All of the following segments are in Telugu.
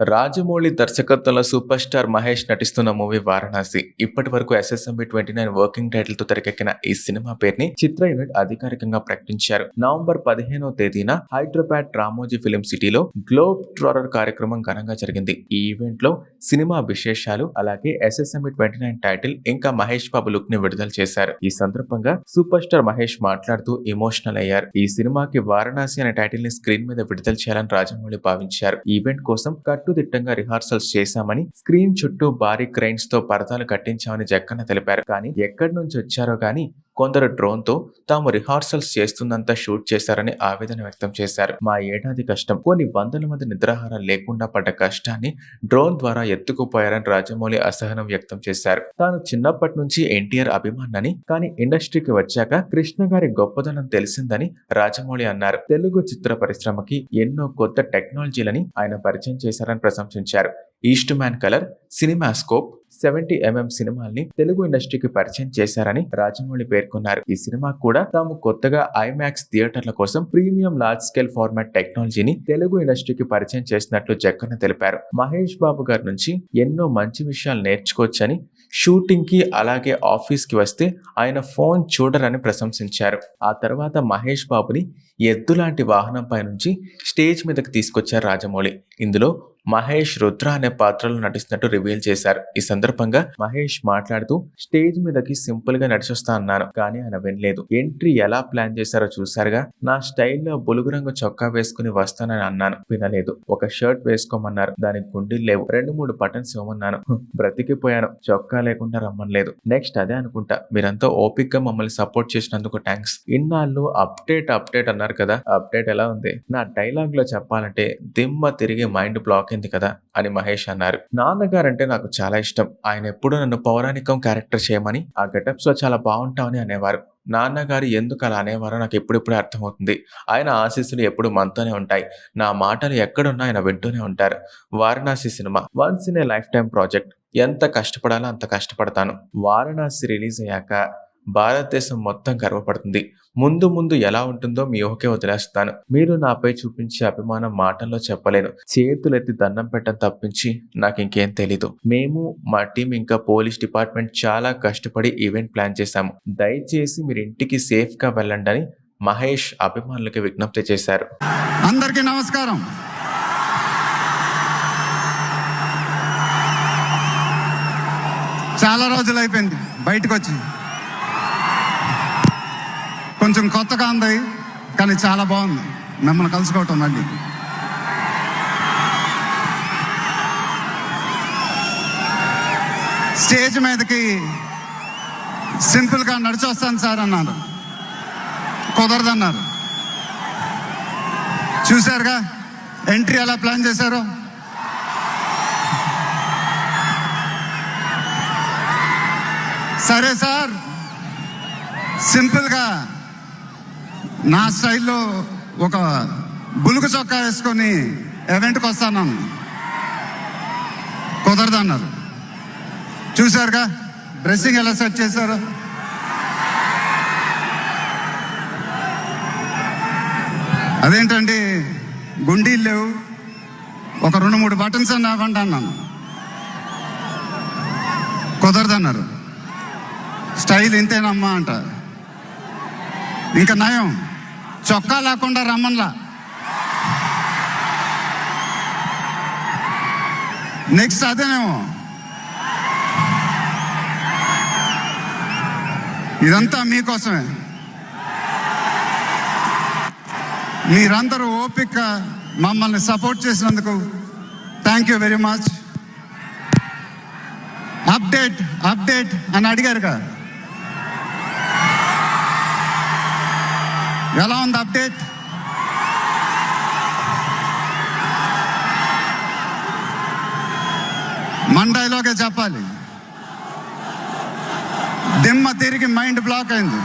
రాజమౌళి దర్శకత్వంలో సూపర్ స్టార్ మహేష్ నటిస్తున్న మూవీ వారణాసి. ఇప్పటి వరకు ఎస్ఎస్ఎంబి ట్వంటీ నైన్ వర్కింగ్ టైటిల్తో తెరకెక్కిన ఈ సినిమా పేరుని చిత్ర యూనిట్ అధికారికంగా ప్రకటించారు. నవంబర్ పదిహేనవ తేదీన హైదరాబాద్ రామోజీ ఫిలిం సిటీలో గ్లోబ్ ట్రోరర్ కార్యక్రమం ఘనంగా జరిగింది. ఈ ఈవెంట్లో సినిమా విశేషాలు అలాగే ఎస్ఎస్ఎంబి ట్వంటీ నైన్ టైటిల్ ఇంకా మహేష్ బాబు లుక్ని విడుదల చేశారు. ఈ సందర్భంగా సూపర్ స్టార్ మహేష్ మాట్లాడుతూ ఎమోషనల్ అయ్యారు. ఈ సినిమాకి వారణాసి అనే టైటిల్ని స్క్రీన్ మీద విడుదల చేయాలని రాజమౌళి భావించారు. ఈవెంట్ కోసం కట్టుదిట్టంగా రిహార్సల్స్ చేశామని స్క్రీన్ చుట్టూ భారీ క్రైన్స్తో పరదాలు కట్టించామని జక్కన్న తెలిపారు. కానీ ఎక్కడి నుంచి వచ్చారో గానీ కొందరు డ్రోన్తో తాము రిహార్సల్స్ చేస్తున్నంత షూట్ చేశారని ఆవేదన వ్యక్తం చేశారు. మా ఏడాది కష్టం. కొన్ని వందల మంది నిద్రాహారం లేకుండా పడ్డ కష్టాన్ని డ్రోన్ ద్వారా ఎత్తుకుపోయారని రాజమౌళి అసహనం వ్యక్తం చేశారు. తాను చిన్నప్పటి నుంచి ఎన్టీఆర్ అభిమానని కానీ ఇండస్ట్రీకి వచ్చాక కృష్ణ గారి గొప్పదనం తెలిసిందని రాజమౌళి అన్నారు. తెలుగు చిత్ర పరిశ్రమకి ఎన్నో కొత్త టెక్నాలజీలని ఆయన పరిచయం చేశారని ప్రశంసించారు. Eastman colour cinemascope seventy MM సినిమాల్ని తెలుగు ఇండస్ట్రీకి పరిచయం చేశారని రాజమౌళి పేర్కొన్నారు. ఈ సినిమా కూడా తాము కొత్తగా ఐమాక్స్ థియేటర్ల కోసం ప్రీమియం లార్జ్ స్కేల్ ఫార్మాట్ టెక్నాలజీని తెలుగు ఇండస్ట్రీకి పరిచయం చేసినట్లు జక్కన్న తెలిపారు. మహేష్ బాబు గారి నుంచి ఎన్నో మంచి విషయాలు నేర్చుకోవచ్చని షూటింగ్కి అలాగే ఆఫీస్కి వస్తే ఆయన ఫోన్ చూడరని ప్రశంసించారు. ఆ తర్వాత మహేష్ బాబుని ఎద్దు లాంటి వాహనంపై నుంచి స్టేజ్ మీదకి తీసుకొచ్చారు రాజమౌళి. ఇందులో మహేష్ రుద్ర అనే పాత్రలో నటిస్తున్నట్టు రివీల్ చేశారు. ఈ సందర్భంగా మహేష్ మాట్లాడుతూ స్టేజ్ మీదకి సింపుల్గా నడిచొస్తా అన్నాను కానీ ఆయన వినలేదు. ఎంట్రీ ఎలా ప్లాన్ చేశారో చూసారుగా నా స్టైల్లో బులుగు రంగు చొక్కా వేసుకుని వస్తానని అన్నాను. వినలేదు. ఒక షర్ట్ వేసుకోమన్నారు. దానికి గుండీలు లేవు. రెండు మూడు బటన్స్ ఇవ్వమన్నాను. బ్రతికిపోయాను. చొక్కా లేకుండా రమ్మనలేదు. నెక్స్ట్ అదే అనుకుంటా. మీరంతా ఓపిక్గా మమ్మల్ని సపోర్ట్ చేసినందుకు థ్యాంక్స్ ఇన్నాళ్ళు అప్డేట్ అప్డేట్ అన్నారు కదా. అప్డేట్ ఎలా ఉంది? నా డైలాగ్లో చెప్పాలంటే దిమ్మ తిరిగి మైండ్ బ్లాక్ అయింది కదా అని మహేష్ అన్నారు. నాన్నగారంటే నాకు చాలా ఇష్టం. ఆయన ఎప్పుడూ నన్ను పౌరాణికం క్యారెక్టర్ చేయమని ఆ గెటప్స్లో చాలా బాగుంటామని అనేవారు. నాన్నగారు ఎందుకు అలా అనేవారో నాకు ఎప్పుడెప్పుడు అర్థమవుతుంది. ఆయన ఆశీస్సులు ఎప్పుడు మనతోనే ఉంటాయి. నా మాటలు ఎక్కడున్నా ఆయన వింటూనే ఉంటారు. Varanasi cinema once in a lifetime project. ఎంత కష్టపడాలో అంత కష్టపడతాను. వారణాసి రిలీజ్ అయ్యాక భారతదేశం మొత్తం గర్వపడుతుంది. ముందు ముందు ఎలా ఉంటుందో మీ ఊహకే వదిలేస్తాను. మీరు నాపై చూపించే అభిమానం మాటల్లో చెప్పలేను. చేతులెత్తి దండం పెట్టడం తప్పించి నాకు ఇంకేం తెలీదు. మేము మా టీం ఇంకా పోలీస్ డిపార్ట్మెంట్ చాలా కష్టపడి ఈవెంట్ ప్లాన్ చేశాము. దయచేసి మీరు ఇంటికి సేఫ్గా వెళ్ళండి అని మహేష్ అభిమానులకి విజ్ఞప్తి చేశారు. అందరికీ నమస్కారం. చాలా రోజులు అయిపోయింది బయటకు వచ్చి కొంచెం కొత్తగా ఉంది కానీ చాలా బాగుంది. మిమ్మల్ని కలుసుకోవటం మళ్ళీ. స్టేజ్ మీదకి సింపుల్గా నడిచొస్తాను సార్ అన్నారు. కుదరదన్నారు. చూశారుగా? ఎంట్రీ ఎలా ప్లాన్ చేశారు? సరే సార్. సింపుల్గా నా స్టైల్లో ఒక బులుగు చొక్కా వేసుకొని ఈవెంట్కి వస్తాను కుదరదన్నారు చూశారుగా? డ్రెస్సింగ్ ఎలా సెట్ చేశారు? అదేంటండి? గుండీలు లేవు. ఒక రెండు మూడు బటన్స్ అని అవ్వండి అన్నాను. కుదరదన్నారు స్టైల్ ఇంతేనమ్మా అంట. ఇంకా నయం. చొక్కా లేకుండా రమ్మన్లా. నెక్స్ట్ అదేనేమో. ఇదంతా మీకోసమే. మీరందరూ ఓపిక మమ్మల్ని సపోర్ట్ చేసినందుకు thank you very much. Update update అని అడిగారు కదా ఎలా ఉంది అప్డేట్? మండైలోకే చెప్పాలి? దిమ్మ తిరిగి మైండ్ బ్లాక్ అయింది.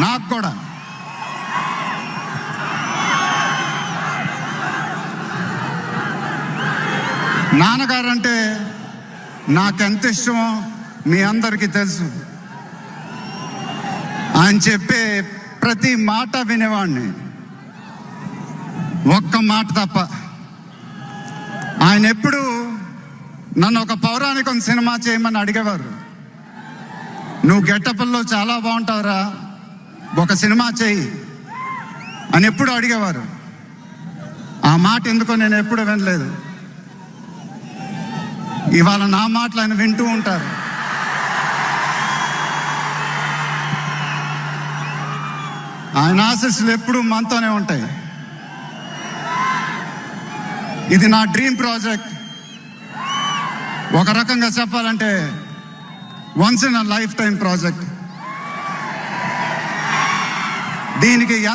నాకు కూడా. నాన్నగారంటే నాకెంత ఇష్టమో మీ అందరికీ తెలుసు. ఆయన చెప్పే ప్రతి మాట వినేవాడిని. ఒక్క మాట తప్ప. ఆయన ఎప్పుడు నన్ను ఒక పౌరాణికం సినిమా చేయమని అడిగేవారు. నువ్వు గెట్టపల్లో చాలా బాగుంటావురా ఒక సినిమా చేయి అని ఎప్పుడు అడిగేవారు. ఆ మాట ఎందుకో నేను ఎప్పుడు వినలేదు. ఇవాళ నా మాటలు ఆయన వింటూ ఉంటారు. ఆయన ఆశీస్సులు ఎప్పుడూ మనతోనే ఉంటాయి. ఇది నా డ్రీమ్ ప్రాజెక్ట్. ఒక రకంగా చెప్పాలంటే once in a lifetime project. దీనికి